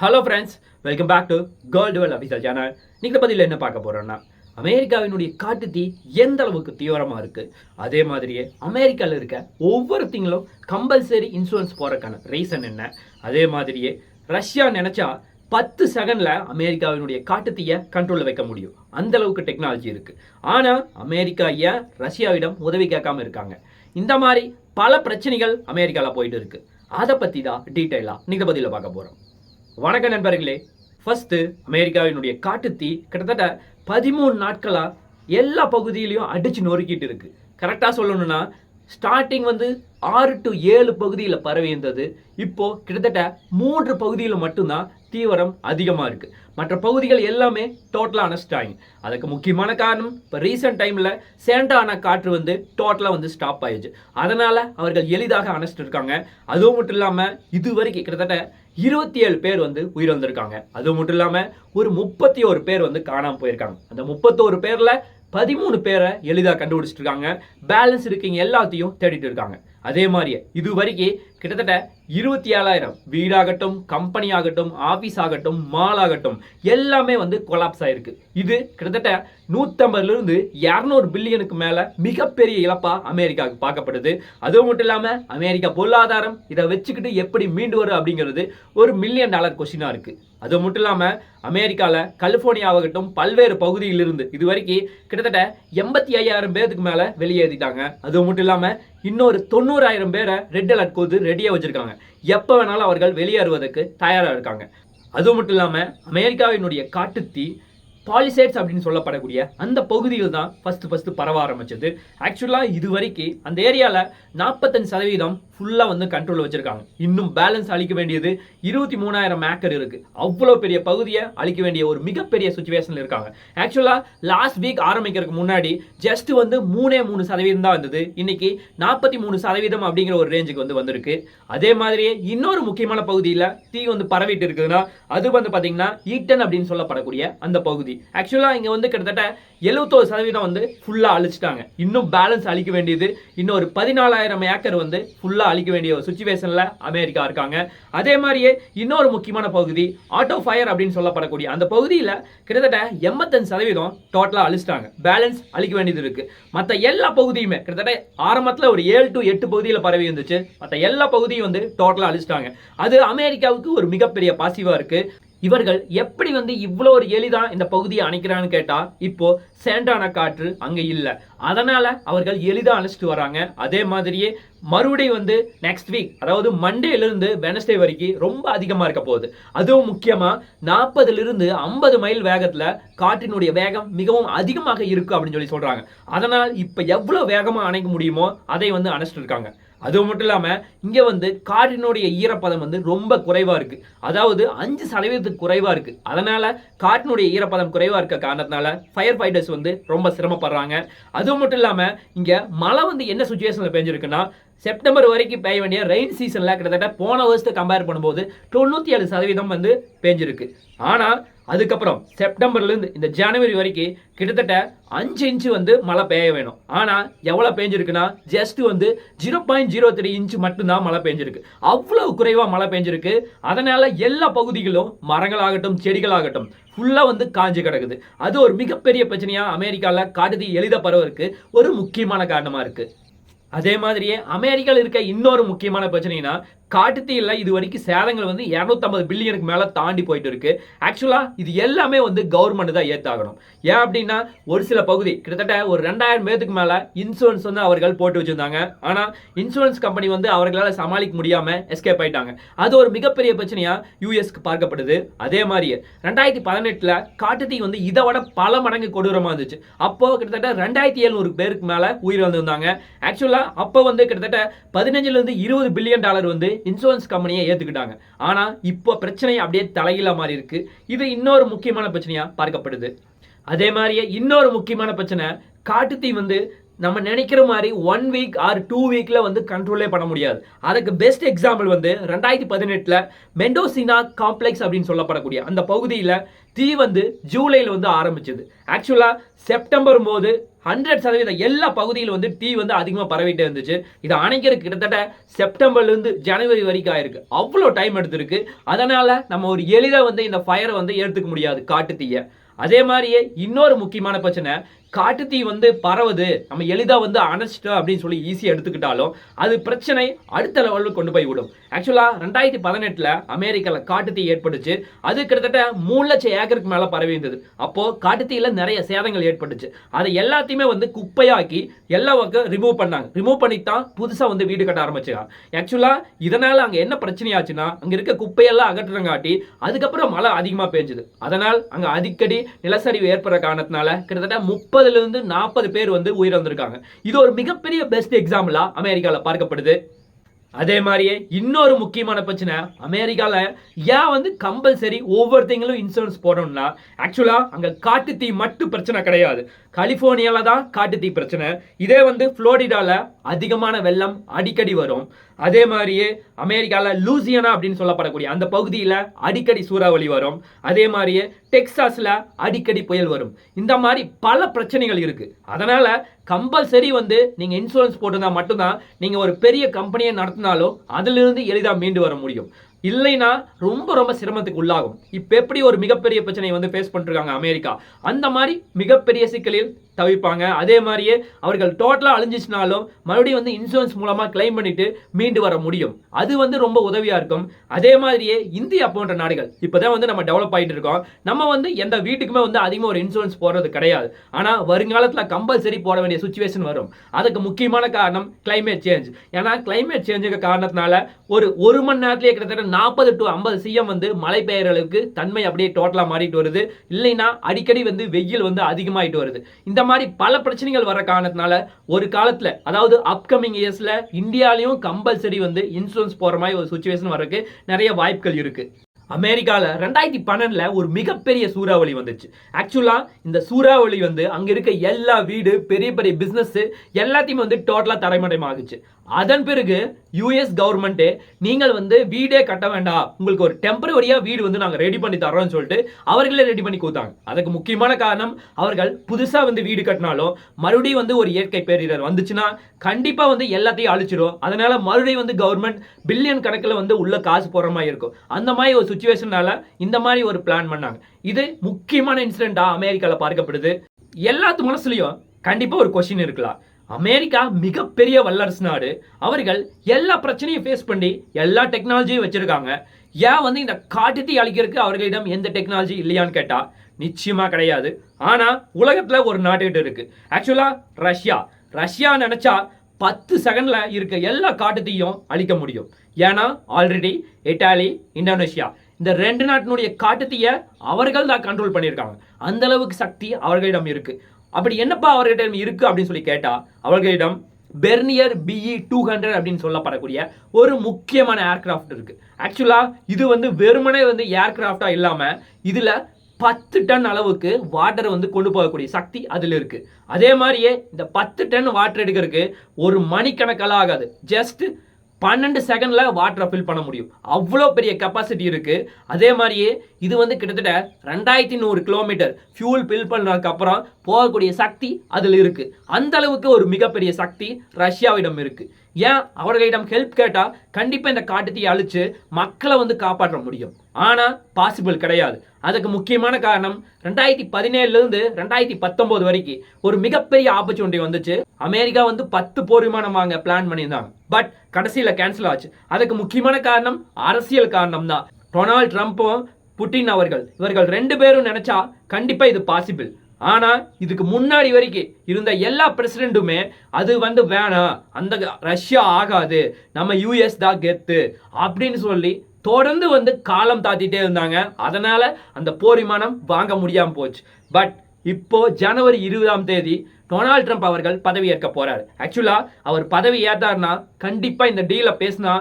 Hello friends welcome back to girl twelve அபிசல் channel நீங்கள் பதில் என்ன பார்க்க போகிறோன்னா அமெரிக்காவினுடைய காட்டுத்தீ எந்த அளவுக்கு தீவிரமாக இருக்குது அதே மாதிரியே அமெரிக்காவில் இருக்க ஒவ்வொருத்திங்களும் கம்பல்சரி இன்சூரன்ஸ் போகிறக்கான ரீசன் என்ன? அதே மாதிரியே ரஷ்யா நினச்சா பத்து செகண்டில் அமெரிக்காவினுடைய காட்டுத்தீயை கண்ட்ரோலில் வைக்க முடியும். அந்த அளவுக்கு டெக்னாலஜி இருக்குது ஆனால் அமெரிக்கா ஏன் ரஷ்யாவிடம் உதவி கேட்காம இருக்காங்க? இந்த மாதிரி பல பிரச்சனைகள் அமெரிக்காவில் போயிட்டு இருக்குது அதை பற்றி தான் டீட்டெயிலாக நீங்கள் பதிலில் பார்க்க போகிறோம் வணக்கம் நண்பர்களே. ஃபஸ்ட்டு அமெரிக்காவினுடைய காட்டுத்தீ கிட்டத்தட்ட பதிமூணு நாட்களாக எல்லா பகுதியிலையும் அடித்து நொறுக்கிட்டு இருக்குது கரெக்டாக சொல்லணும்னா ஸ்டார்டிங் வந்து ஆறு டு ஏழு பகுதியில் பரவி இருந்தது இப்போது கிட்டத்தட்ட மூன்று பகுதியில் மட்டும்தான் தீவிரம் அதிகமாக இருக்குது மற்ற பகுதிகள் எல்லாமே டோட்டலாக அணைச்சிட்டாங்க அதுக்கு முக்கியமான காரணம் இப்போ ரீசெண்ட் டைமில் சேண்டான காற்று வந்து டோட்டலாக வந்து ஸ்டாப் ஆயிடுச்சு. அதனால் அவர்கள் எளிதாக அணைச்சிட்டு இருக்காங்க அதுவும் மட்டும் இல்லாமல் இது வரைக்கும் கிட்டத்தட்ட இருபத்தி ஏழு பேர் வந்து உயிரிழந்திருக்காங்க. அது மட்டும் இல்லாமல் ஒரு முப்பத்தி ஒரு பேர் வந்து காணாமல் போயிருக்காங்க. அந்த முப்பத்தோரு பேரில் பதிமூணு பேரை எளிதாக கண்டுபிடிச்சிட்டு இருக்காங்க பேலன்ஸ் இருக்கீங்க எல்லாத்தையும் தேடிட்டு இருக்காங்க. அதே மாதிரியே இது வரைக்கும் கிட்டத்தட்ட இருபத்தி ஏழாயிரம் வீடாகட்டும் கம்பெனி ஆகட்டும் ஆஃபீஸ் ஆகட்டும் மால் ஆகட்டும் எல்லாமே வந்து கொலாப்ஸ் ஆயிருக்கு. இது கிட்டத்தட்ட நூற்றம்பதுலேருந்து இரநூறு பில்லியனுக்கு மேலே மிகப்பெரிய இழப்பாக அமெரிக்காவுக்கு பார்க்கப்படுது. அதுவும் மட்டும் இல்லாமல் அமெரிக்கா பொருளாதாரம் இதை வச்சுக்கிட்டு எப்படி மீண்டு வரும் அப்படிங்கிறது ஒரு மில்லியன் டாலர் கொஸ்டினாக இருக்குது அது மட்டும் இல்லாமல் அமெரிக்காவில் கலிஃபோர்னியாவாகட்டும் பல்வேறு பகுதியிலிருந்து இது வரைக்கும் கிட்டத்தட்ட எண்பத்தி ஐயாயிரம் பேருக்கு மேலே வெளியேறிட்டாங்க. அது மட்டும் இல்லாமல் இன்னொரு தொண்ணூறாயிரம் பேரை ரெட் அலர்ட் கோது ரெடியாக வச்சுருக்காங்க. எப்போ வேணாலும் அவர்கள் வெளியேறுவதற்கு தயாராக இருக்காங்க. அது மட்டும் இல்லாமல் அமெரிக்காவினுடைய காட்டுத்தீ பாலிசேட்ஸ் அப்படின்னு சொல்லப்படக்கூடிய அந்த பகுதியில் தான் ஃபஸ்ட்டு ஃபஸ்ட்டு பரவ ஆரம்பிச்சது. ஆக்சுவலாக இது வரைக்கும் அந்த ஏரியாவில் நாற்பத்தஞ்சு சதவீதம் ஃபுல்லாக வந்து கண்ட்ரோல் வச்சுருக்காங்க. இன்னும் பேலன்ஸ் அழிக்க வேண்டியது இருபத்தி மூணாயிரம் ஏக்கர் இருக்குது அவ்வளோ பெரிய பகுதியை அழிக்க வேண்டிய ஒரு மிகப்பெரிய சுச்சுவேஷனில் இருக்காங்க. ஆக்சுவலாக லாஸ்ட் வீக் ஆரம்பிக்கிறதுக்கு முன்னாடி ஜஸ்ட் வந்து மூணே மூணு சதவீதம் தான் வந்தது. இன்னைக்கு நாற்பத்தி மூணு சதவீதம் அப்படிங்கிற ஒரு ரேஞ்சுக்கு வந்து வந்திருக்கு. அதே மாதிரியே இன்னொரு முக்கியமான பகுதியில் தீ வந்து பரவிட்டு இருக்குதுன்னா அது வந்து பார்த்தீங்கன்னா ஈட்டன் அப்படின்னு சொல்லப்படக்கூடிய அந்த பகுதி ஆக்சுவலாக இங்கே வந்து கிட்டத்தட்ட எழுபத்தோரு சதவீதம் வந்து ஃபுல்லாக அழிச்சிட்டாங்க. இன்னும் பேலன்ஸ் அழிக்க வேண்டியது இன்னும் ஒரு பதினாலாயிரம் ஏக்கர் வந்து ஃபுல்லாக அழிக்க வேண்டிய ஒரு சுச்சுவேஷனில் அமெரிக்கா இருக்காங்க. அதே மாதிரியே இன்னொரு முக்கியமான பகுதி ஆட்டோ ஃபயர் அப்படின்னு சொல்லப்படக்கூடிய அந்த பகுதியில் கிட்டத்தட்ட எண்பத்தஞ்சு சதவீதம் டோட்டலாக அழிச்சிட்டாங்க. பேலன்ஸ் அழிக்க வேண்டியது இருக்குது மற்ற எல்லா பகுதியுமே கிட்டத்தட்ட ஆரம்பத்தில் ஒரு ஏழு டு எட்டு பகுதியில் பரவி இருந்துச்சு. மற்ற எல்லா பகுதியும் வந்து டோட்டலாக அழிச்சிட்டாங்க. அது அமெரிக்காவுக்கு ஒரு மிகப்பெரிய பாசிவாக இருக்குது இவர்கள் எப்படி வந்து இவ்வளோ ஒரு எளிதாக இந்த பகுதியை அணைக்கிறான்னு கேட்டால் இப்போ சேண்டான காற்று அங்கே இல்லை. அதனால் அவர்கள் எளிதாக அணைச்சிட்டு வராங்க. அதே மாதிரியே மறுபடியும் வந்து நெக்ஸ்ட் வீக் அதாவது மண்டேலேருந்து வெனஸ்டே வரைக்கும் ரொம்ப அதிகமாக இருக்க போகுது. அதுவும் முக்கியமாக நாற்பதுலேருந்து ஐம்பது மைல் வேகத்தில் காற்றினுடைய வேகம் மிகவும் அதிகமாக இருக்குது அப்படின்னு சொல்லி சொல்கிறாங்க அதனால் இப்போ எவ்வளோ வேகமாக அணைக்க முடியுமோ அதை வந்து அணைச்சிட்டு இருக்காங்க. அது மட்டும் இல்லாமல் இங்கே வந்து காற்றினுடைய ஈரப்பதம் வந்து ரொம்ப குறைவாக இருக்குது அதாவது அஞ்சு சதவீதத்துக்கு குறைவாக இருக்குது அதனால் காற்றினுடைய ஈரப்பதம் குறைவாக இருக்க காரணத்தினால ஃபயர் ஃபைட்டர்ஸ் வந்து ரொம்ப சிரமப்படுறாங்க. அது மட்டும் இல்லாமல் இங்கே மழை வந்து என்ன சுச்சுவேஷனில் பெஞ்சிருக்குன்னா செப்டம்பர் வரைக்கும் பெய்ய வேண்டிய ரெயின் சீசனில் கிட்டத்தட்ட போன வருஷத்தை கம்பேர் பண்ணும்போது தொண்ணூற்றி ஏழு சதவீதம் வந்து பெஞ்சிருக்கு. ஆனால் அதுக்கப்புறம் செப்டம்பர்லேருந்து இந்த ஜனவரி வரைக்கும் கிட்டத்தட்ட அஞ்சு இன்ச்சு வந்து மழை பெய்ய வேணும். ஆனால் எவ்வளோ பெஞ்சிருக்குன்னா ஜஸ்ட் வந்து zero point zero three inch மட்டும்தான் மழை பெஞ்சிருக்கு. அவ்வளோ குறைவாக மழை பெஞ்சிருக்கு. அதனால் எல்லா பகுதிகளும் மரங்களாகட்டும் செடிகளாகட்டும் ஃபுல்லாக வந்து காஞ்சு கிடக்குது. அது ஒரு மிகப்பெரிய பிரச்சனையாக அமெரிக்காவில் காட்டுதி எளித பரவருக்கு ஒரு முக்கியமான காரணமாக இருக்குது அதே மாதிரியே அமெரிக்காவில் இருக்க இன்னொரு முக்கியமான பிரச்சனைனா காட்டுத்தீயில் இது வரைக்கும் சேதங்கள் வந்து இரநூத்தம்பது பில்லியனுக்கு மேலே தாண்டி போயிட்டு இருக்கு. ஆக்சுவலாக இது எல்லாமே வந்து கவர்மெண்ட் தான் ஏற்றாகணும் ஏன் அப்படின்னா ஒரு சில பகுதி கிட்டத்தட்ட ஒரு ரெண்டாயிரம் பேத்துக்கு மேலே இன்சூரன்ஸ் வந்து அவர்கள் போட்டு வச்சுருந்தாங்க. ஆனால் இன்சூரன்ஸ் கம்பெனி வந்து அவர்களால் சமாளிக்க முடியாமல் எஸ்கேப் ஆயிட்டாங்க. அது ஒரு மிகப்பெரிய பிரச்சனையாக யூஎஸ்க்கு பார்க்கப்படுது. அதே மாதிரியே ரெண்டாயிரத்தி பதினெட்டில் காட்டுத்தீ வந்து இதை விட பல மடங்கு கொடூரமாக இருந்துச்சு. அப்போ கிட்டத்தட்ட ரெண்டாயிரத்தி எழுநூறு பேருக்கு மேலே உயிர் வந்திருந்தாங்க ஆக்சுவலாக அப்போ வந்து கிட்டத்தட்ட பதினஞ்சுலேருந்து இருபது பில்லியன் டாலர் வந்து இன்சூரன்ஸ் கம்பெனியை ஏற்றுக்கிட்டாங்க ஆனால் இப்போ பிரச்சனை அப்படியே தலையில மாதிரி இருக்கு. இது இன்னொரு முக்கியமான பிரச்சனையாக பார்க்கப்படுது. அதே மாதிரியே இன்னொரு முக்கியமான பிரச்சனை காட்டுத்தீ வந்து நம்ம நினைக்கிற மாதிரி ஒன் வீக் ஆர் டூ வீக்கில் வந்து கண்ட்ரோலே பண்ண முடியாது. அதுக்கு பெஸ்ட் எக்ஸாம்பிள் வந்து ரெண்டாயிரத்தி பதினெட்டில் மெண்டோசினா காம்ப்ளெக்ஸ் அப்படின்னு சொல்லப்படக்கூடிய அந்த பகுதியில் தீ வந்து ஜூலையில் வந்து ஆரம்பிச்சது. ஆக்சுவலாக செப்டம்பர் போது ஹண்ட்ரட் சதவீதம் எல்லா பகுதியிலும் வந்து தீ வந்து அதிகமாக பரவிட்டே இருந்துச்சு. இது அணைக்கிறதுக்கு கிட்டத்தட்ட செப்டம்பர்லேருந்து ஜனவரி வரைக்கும் ஆயிருக்கு. அவ்வளோ டைம் எடுத்திருக்கு. அதனால் நம்ம ஒரு எளிதாக வந்து இந்த ஃபயரை வந்து ஏற்றுக்க முடியாது காட்டு தீயை. அதே மாதிரியே இன்னொரு முக்கியமான பிரச்சனை காட்டுத்தீ வந்து பரவுது. நம்ம எளிதாக வந்து அணைச்சிட்டோம் அப்படின்னு சொல்லி ஈஸியாக எடுத்துக்கிட்டாலும் அது பிரச்சனை அடுத்த லெவலுக்கு கொண்டு போய் விடும். ஆக்சுவலாக ரெண்டாயிரத்தி பதினெட்டில் அமெரிக்காவில் காட்டுத்தீ ஏற்பட்டுச்சு. அது கிட்டத்தட்ட மூணு லட்சம் ஏக்கருக்கு மேலே பரவி இருந்தது. அப்போது காட்டுத்தீயில் நிறைய சேதங்கள் ஏற்பட்டுச்சு. அதை எல்லாத்தையுமே வந்து குப்பையாக்கி எல்லா பக்கம் ரிமூவ் பண்ணாங்க. ரிமூவ் பண்ணி தான் புதுசாக வந்து வீடு கட்ட ஆரம்பிச்சுக்காங்க ஆக்சுவலாக இதனால் அங்கே என்ன பிரச்சனையாச்சுன்னா அங்கே இருக்க குப்பையெல்லாம் அகற்றுறங்காட்டி அதுக்கப்புறம் மழை அதிகமாக பெஞ்சுது. அதனால் அங்கே அடிக்கடி நிலச்சரிவு ஏற்படுற காரணத்தினால கிட்டத்தட்ட முப்பது முப்பதுலேருந்து நாற்பது பேர் வந்து உயிரிழந்திருக்காங்க. இது ஒரு மிகப்பெரிய பெஸ்ட் எக்ஸாம்பிளாக அமெரிக்காவில் பார்க்கப்படுது. அதே மாதிரியே இன்னொரு முக்கியமான பிரச்சனை அமெரிக்காவில் ஏன் வந்து கம்பல்சரி ஒவ்வொருத்தங்களும் இன்சூரன்ஸ் போடணும்னா ஆக்சுவலாக அங்கே காட்டு தீ மட்டும் பிரச்சனை கிடையாது. கலிஃபோர்னியாவில் தான் காட்டு தீ பிரச்சனை. இதே வந்து ஃப்ளோரிடாவில் அதிகமான வெள்ளம் அடிக்கடி வரும். அதே மாதிரியே அமெரிக்காவில் லூசியனா அப்படின்னு சொல்லப்படக்கூடிய அந்த பகுதியில் அடிக்கடி சூறாவளி வரும். அதே மாதிரியே டெக்சாஸில் அடிக்கடி புயல் வரும். இந்த மாதிரி பல பிரச்சனைகள் இருக்குது அதனால் கம்பல்சரி வந்து நீங்கள் இன்சூரன்ஸ் போட்டிருந்தா மட்டும்தான் நீங்கள் ஒரு பெரிய கம்பெனியை நடத்தினாலும் அதிலிருந்து எளிதாக மீண்டு வர முடியும். இல்லைன்னா ரொம்ப ரொம்ப சிரமத்துக்கு உள்ளாகும். இப்போ எப்படி ஒரு மிகப்பெரிய பிரச்சனையை வந்து ஃபேஸ் பண்ணிருக்காங்க அமெரிக்கா? அந்த மாதிரி மிகப்பெரிய சிக்கலில் தவிப்பாங்க. அதே மாதிரியே அவர்கள் டோட்டலாக அழிஞ்சிச்சினாலும் மறுபடியும் வந்து இன்சூரன்ஸ் மூலமாக கிளைம் பண்ணிட்டு மீண்டு வர முடியும். அது வந்து ரொம்ப உதவியாக இருக்கும். அதே மாதிரியே இந்தியா போன்ற நாடுகள் இப்போ தான் வந்து நம்ம டெவலப் ஆகிட்டு இருக்கோம். நம்ம வந்து எந்த வீட்டுக்குமே வந்து அதிகமாக ஒரு இன்சூரன்ஸ் போடுறது கிடையாது. ஆனால் வருங்காலத்தில் கம்பல்சரி போட வேண்டிய சுச்சுவேஷன் வரும். அதுக்கு முக்கியமான காரணம் கிளைமேட் சேஞ்ச் ஏன்னா கிளைமேட் சேஞ்சுக்கு காரணத்தினால ஒரு ஒரு மணி நேரத்திலேயே கிட்டத்தட்ட நாற்பது டு ஐம்பது சிஎம் வந்து மழை பெய்யுற அளவுக்கு தன்மை அப்படியே டோட்டலாக மாறிட்டு வருது. இல்லைன்னா அடிக்கடி வந்து வெயில் வந்து அதிகமாகிட்டு வருது. இந்த மாதிரி பல பிரச்சனைகள் வர காரணத்தினால ஒரு காலத்தில் அதாவது அப்கமிங் இயர்ஸில் இந்தியாலையும் கம்பல்சரி வந்து இன்சூரன்ஸ் போகிற மாதிரி ஒரு சுச்சுவேஷன் வரக்கு நிறைய வாய்ப்புகள் இருக்குது அமெரிக்காவில் ரெண்டாயிரத்தி பன்னெண்டில் ஒரு மிகப்பெரிய சூறாவளி வந்துச்சு. ஆக்சுவலாக இந்த சூறாவளி வந்து அங்கே இருக்க எல்லா வீடு பெரிய பெரிய பிஸ்னஸ்ஸு எல்லாத்தையுமே வந்து டோட்டலாக தரைமட்டமாகுச்சு அதன் பிறகு யூஎஸ் கவர்மெண்ட்டு நீங்கள் வந்து வீடே கட்ட வேண்டாம். உங்களுக்கு ஒரு டெம்பரவரியாக வீடு வந்து நாங்கள் ரெடி பண்ணி தரோம்னு சொல்லிட்டு அவர்களே ரெடி பண்ணி கொடுத்தாங்க. அதுக்கு முக்கியமான காரணம் அவர்கள் புதுசாக வந்து வீடு கட்டினாலும் மறுபடியும் வந்து ஒரு இயற்கை பேரிடர் வந்துச்சுன்னா கண்டிப்பாக வந்து எல்லாத்தையும் அழிச்சிடும் அதனால் மறுபடியும் வந்து கவர்மெண்ட் பில்லியன் கணக்கில் வந்து உள்ள காசு போடுற மாதிரி இருக்கும். அந்த மாதிரி ஒரு சுச்சுவேஷனால இந்த மாதிரி ஒரு பிளான் பண்ணாங்க. இது முக்கியமான இன்சிடெண்ட்டாக அமெரிக்காவில் பார்க்கப்படுது. எல்லாத்து மனசுலையும் கண்டிப்பாக ஒரு கொஷின் இருக்கலாம். அமெரிக்கா மிகப்பெரிய வல்லரசு நாடு. அவர்கள் எல்லா பிரச்சனையும் ஃபேஸ் பண்ணி எல்லா டெக்னாலஜியும் வச்சுருக்காங்க. ஏன் வந்து இந்த காட்டுத்தி அழிக்கிறதுக்கு அவர்களிடம் எந்த டெக்னாலஜி இல்லையான்னு கேட்டால் நிச்சயமாக கிடையாது. ஆனால் உலகத்தில் ஒரு நாட்டுகிட்ட இருக்குது ஆக்சுவலாக ரஷ்யா. ரஷ்யா நினச்சா பத்து செகண்டில் இருக்க எல்லா காட்டுத்தையும் அழிக்க முடியும். ஏன்னா ஆல்ரெடி இட்டாலி இந்தோனேஷியா. இந்த ரெண்டு நாட்டினுடைய காட்டுத்தீயை அவர்கள் தான் கண்ட்ரோல் பண்ணியிருக்காங்க. அந்த அளவுக்கு சக்தி அவர்களிடம் இருக்குது அப்படி என்னப்பா அவர்கிட்ட இருக்கு அப்படின்னு சொல்லி கேட்டா அவர்களிடம் பெர்னியர் பிஇ டூ ஹண்ட்ரட் அப்படின்னு சொல்லப்படக்கூடிய ஒரு முக்கியமான ஏர்கிராஃப்ட் இருக்கு. ஆக்சுவலா இது வந்து வெறுமனே வந்து ஏர்கிராஃப்டா இல்லாம இதுல பத்து டன் அளவுக்கு வாட்டரை வந்து கொண்டு போகக்கூடிய சக்தி அதில் இருக்கு. அதே மாதிரியே இந்த பத்து டன் வாட்டர் எடுக்கிறதுக்கு ஒரு மணிக்கணக்கெல்லாம் ஆகாது. ஜஸ்ட் பன்னெண்டு செகண்டில் வாட்டரை ஃபில் பண்ண முடியும். அவ்வளோ பெரிய கெப்பாசிட்டி இருக்குது அதே மாதிரியே இது வந்து கிட்டத்தட்ட ரெண்டாயிரத்தி நூறு கிலோமீட்டர் ஃபியூல் ஃபில் பண்ணதுக்கப்புறம் போகக்கூடிய சக்தி அதில் இருக்குது அந்த அளவுக்கு ஒரு மிகப்பெரிய சக்தி ரஷ்யாவிடம் இருக்குது ஏன்? அவர்களிடம் ஹெல்ப் கேட்டால் கண்டிப்பாக இந்த காட்டுத்தீயை அழித்து மக்களை வந்து காப்பாற்ற முடியும். ஆனால் பாசிபிள் கிடையாது. அதுக்கு முக்கியமான காரணம் ரெண்டாயிரத்தி பதினேழுலேருந்து ரெண்டாயிரத்தி பத்தொம்போது வரைக்கும் ஒரு மிகப்பெரிய ஆப்பர்ச்சுனிட்டி வந்துச்சு. அமெரிக்கா வந்து பத்து போர் விமானம் வாங்க பிளான் பண்ணியிருந்தாங்க. பட் கடைசியில் கேன்சல் ஆச்சு. அதுக்கு முக்கியமான காரணம் அரசியல் காரணம் தான். டொனால்ட் ட்ரம்ப்பும் புட்டின் அவர்கள் இவர்கள் ரெண்டு பேரும் நினச்சா கண்டிப்பாக இது பாசிபிள் ஆனால் இதுக்கு முன்னாடி வரைக்கும் இருந்த எல்லா பிரசிடெண்ட்டுமே அது வந்து வேணாம். அந்த ரஷ்யா ஆகாது. நம்ம யூஎஸ் தான் கெத்து. அப்படின்னு சொல்லி தொடர்ந்து வந்து காலம் தாத்திட்டே இருந்தாங்க. அதனால் அந்த போர் விமானம் வாங்க முடியாமல் போச்சு. பட் இப்போ ஜனவரி இருபதாம் தேதி டொனால்ட் ட்ரம்ப் அவர்கள் பதவி ஏற்க போகிறார் ஆக்சுவலாக அவர் பதவி ஏற்றார்னா கண்டிப்பாக இந்த டீலை பேசினா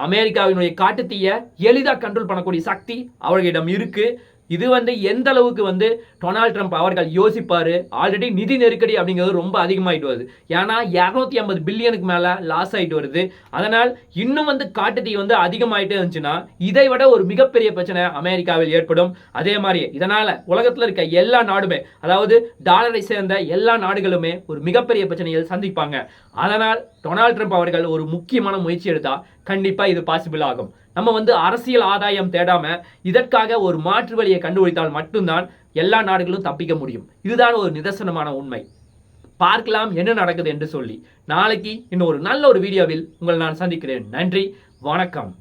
அமெரிக்காவினுடைய காட்டுத்தீயை எளிதாக கண்ட்ரோல் பண்ணக்கூடிய சக்தி அவர்களிடம் இருக்குது இது வந்து எந்த அளவுக்கு வந்து டொனால்ட் ட்ரம்ப் அவர்கள் யோசிப்பார்? ஆல்ரெடி நிதி நெருக்கடி அப்படிங்கிறது ரொம்ப அதிகமாகிட்டு வருது. ஏன்னா இரநூத்தி ஐம்பது பில்லியனுக்கு மேலே லாஸ் ஆகிட்டு வருது. அதனால் இன்னும் வந்து காட்டு தீ வந்து அதிகமாயிட்டே இருந்துச்சுன்னா இதை விட ஒரு மிகப்பெரிய பிரச்சனை அமெரிக்காவில் ஏற்படும். அதே மாதிரி இதனால் உலகத்தில் இருக்க எல்லா நாடுமே அதாவது டாலரை சேர்ந்த எல்லா நாடுகளுமே ஒரு மிகப்பெரிய பிரச்சனையில் சந்திப்பாங்க. அதனால் டொனால்ட் ட்ரம்ப் அவர்கள் ஒரு முக்கியமான முயற்சி எடுத்தால் கண்டிப்பாக இது பாசிபிள் ஆகும். நம்ம வந்து அரசியல் ஆதாயம் தேடாம இதற்காக ஒரு மாற்று வழியை கண்டுபிடித்தால் மட்டும்தான் எல்லா நாடுகளும் தப்பிக்க முடியும். இதுதான் ஒரு நிதர்சனமான உண்மை. பார்க்கலாம் என்ன நடக்குது என்று சொல்லி. நாளைக்கு இன்னும் ஒரு நல்ல ஒரு வீடியோவில் உங்களை நான் சந்திக்கிறேன். நன்றி வணக்கம்.